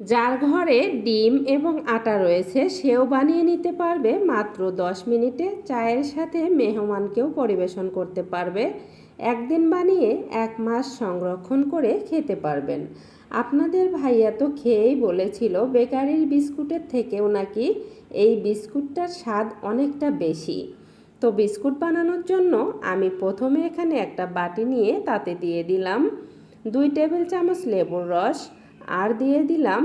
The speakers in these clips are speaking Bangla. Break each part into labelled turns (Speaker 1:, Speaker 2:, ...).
Speaker 1: যার ঘরে ডিম এবং আটা রয়েছে, সেও বানিয়ে নিতে পারবে। মাত্র দশ মিনিটে চায়ের সাথে মেহমানকেও পরিবেশন করতে পারবে। একদিন বানিয়ে এক মাস সংরক্ষণ করে খেতে পারবেন। আপনাদের ভাইয়া তো খেয়েই বলেছিল, বেকারির বিস্কুটের থেকেও নাকি এই বিস্কুটটার স্বাদ অনেকটা বেশি। তো বিস্কুট বানানোর জন্য আমি প্রথমে এখানে একটা বাটি নিয়ে তাতে দিয়ে দিলাম। দুই টেবিল চামচ লেবুর রস আর দিয়ে দিলাম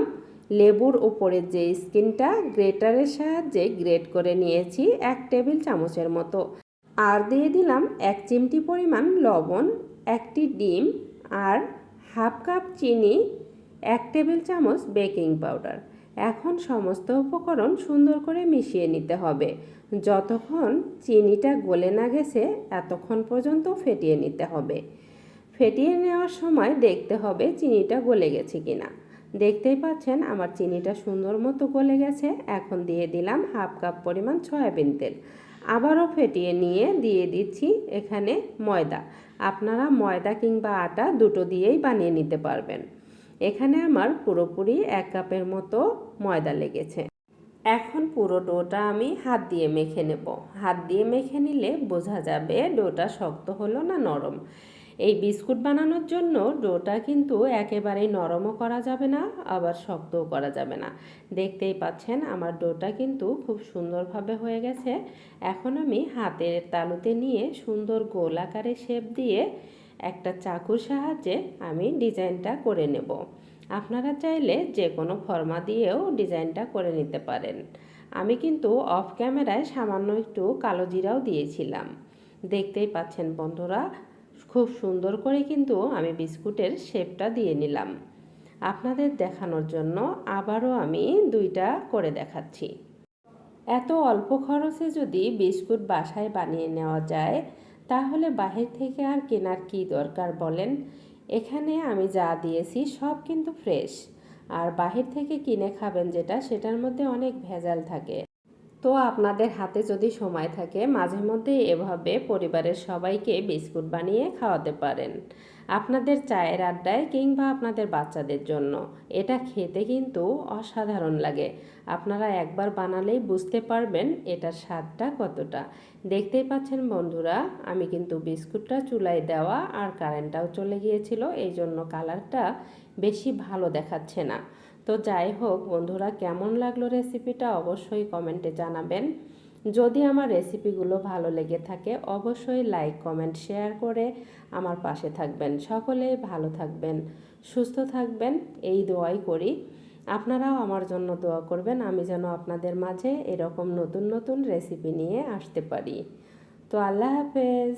Speaker 1: লেবুর উপরের যে স্কিনটা, গ্রেটারের সাহায্যে গ্রেট করে নিয়েছি এক টেবিল চামচের মতো। আর দিয়ে দিলাম এক চিমটি পরিমাণ লবণ, একটি ডিম আর হাফ কাপ চিনি, এক টেবিল চামচ বেকিং পাউডার। এখন সমস্ত উপকরণ সুন্দর করে মিশিয়ে নিতে হবে। যতক্ষণ চিনিটা গলে না গেছে, এতক্ষণ পর্যন্ত ফেটিয়ে নিতে হবে। ফেটিয়ে নেওয়ার সময় দেখতে হবে চিনিটা গলে গেছে কিনা। দেখতেই পাচ্ছেন আমার চিনিটা সুন্দর মতো গলে গেছে। এখন দিয়ে দিলাম হাফ কাপ পরিমাণ সয়াবিন তেল। আবারও ফেটিয়ে নিয়ে দিয়ে দিচ্ছি এখানে ময়দা। আপনারা ময়দা কিংবা আটা দুটো দিয়েই বানিয়ে নিতে পারবেন। এখানে আমার পুরোপুরি এক কাপের মতো ময়দা লেগেছে। এখন পুরো ডোটা আমি হাত দিয়ে মেখে নেব। হাত দিয়ে মেখে নিলে বোঝা যাবে ডোটা শক্ত হলো না নরম। এই বিস্কুট বানানোর জন্য ডোটা কিন্তু একেবারেই নরমও করা যাবে না, আবার শক্তও করা যাবে না। দেখতেই পাচ্ছেন আমার ডোটা কিন্তু খুব সুন্দরভাবে হয়ে গেছে। এখন আমি হাতের তালুতে নিয়ে সুন্দর গোল আকারে শেপ দিয়ে একটা চাকুর সাহায্যে আমি ডিজাইনটা করে নেব। আপনারা চাইলে যে কোনো ফর্মা দিয়েও ডিজাইনটা করে নিতে পারেন। আমি কিন্তু অফ ক্যামেরায় সামান্য একটু কালো জিরাও দিয়েছিলাম। দেখতেই পাচ্ছেন বন্ধুরা খুব সুন্দর করে কিন্তু আমি বিস্কুটের শেপটা দিয়ে নিলাম। আপনাদের দেখানোর জন্য আবারও আমি দুইটা করে দেখাচ্ছি। এত অল্প খরচে যদি বিস্কুট বাসায় বানিয়ে নেওয়া যায়, তাহলে বাহির থেকে আর কেনার কি দরকার বলেন? এখানে আমি যা দিয়েছি সব কিন্তু ফ্রেশ। আর বাহির থেকে কিনে খাবেন যেটা, সেটার মধ্যে অনেক ভেজাল থাকে। তো আপনাদের হাতে যদি সময় থাকে, মাঝে মধ্যে এভাবে পরিবারের সবাইকে বিস্কুট বানিয়ে খাওয়াতে পারেন। আপনাদের চায়ের আড্ডায় কিংবা আপনাদের বাচ্চাদের জন্য। এটা খেতে কিন্তু অসাধারণ লাগে। আপনারা একবার বানালেই বুঝতে পারবেন এটার স্বাদটা কতটা। দেখতেই পাচ্ছেন বন্ধুরা, আমি কিন্তু বিস্কুটটা চুলায় দেওয়া আর কারেন্টটাও চলে গিয়েছিল এই জন্য কালারটা বেশি ভালো দেখাচ্ছে না। তো যাই হোক, বন্ধুরা কেমন লাগল রেসিপিটা অবশ্যই কমেন্টে জানাবেন। যদি আমার রেসিপিগুলো ভালো লেগে থাকে, অবশ্যই লাইক কমেন্ট শেয়ার করে আমার পাশে থাকবেন। সকলেই ভালো থাকবেন, সুস্থ থাকবেন, এই দোয়াই করি। আপনারাও আমার জন্য দোয়া করবেন, আমি যেন আপনাদের মাঝে এরকম নতুন নতুন রেসিপি নিয়ে আসতে পারি। তো আল্লাহ হাফেজ।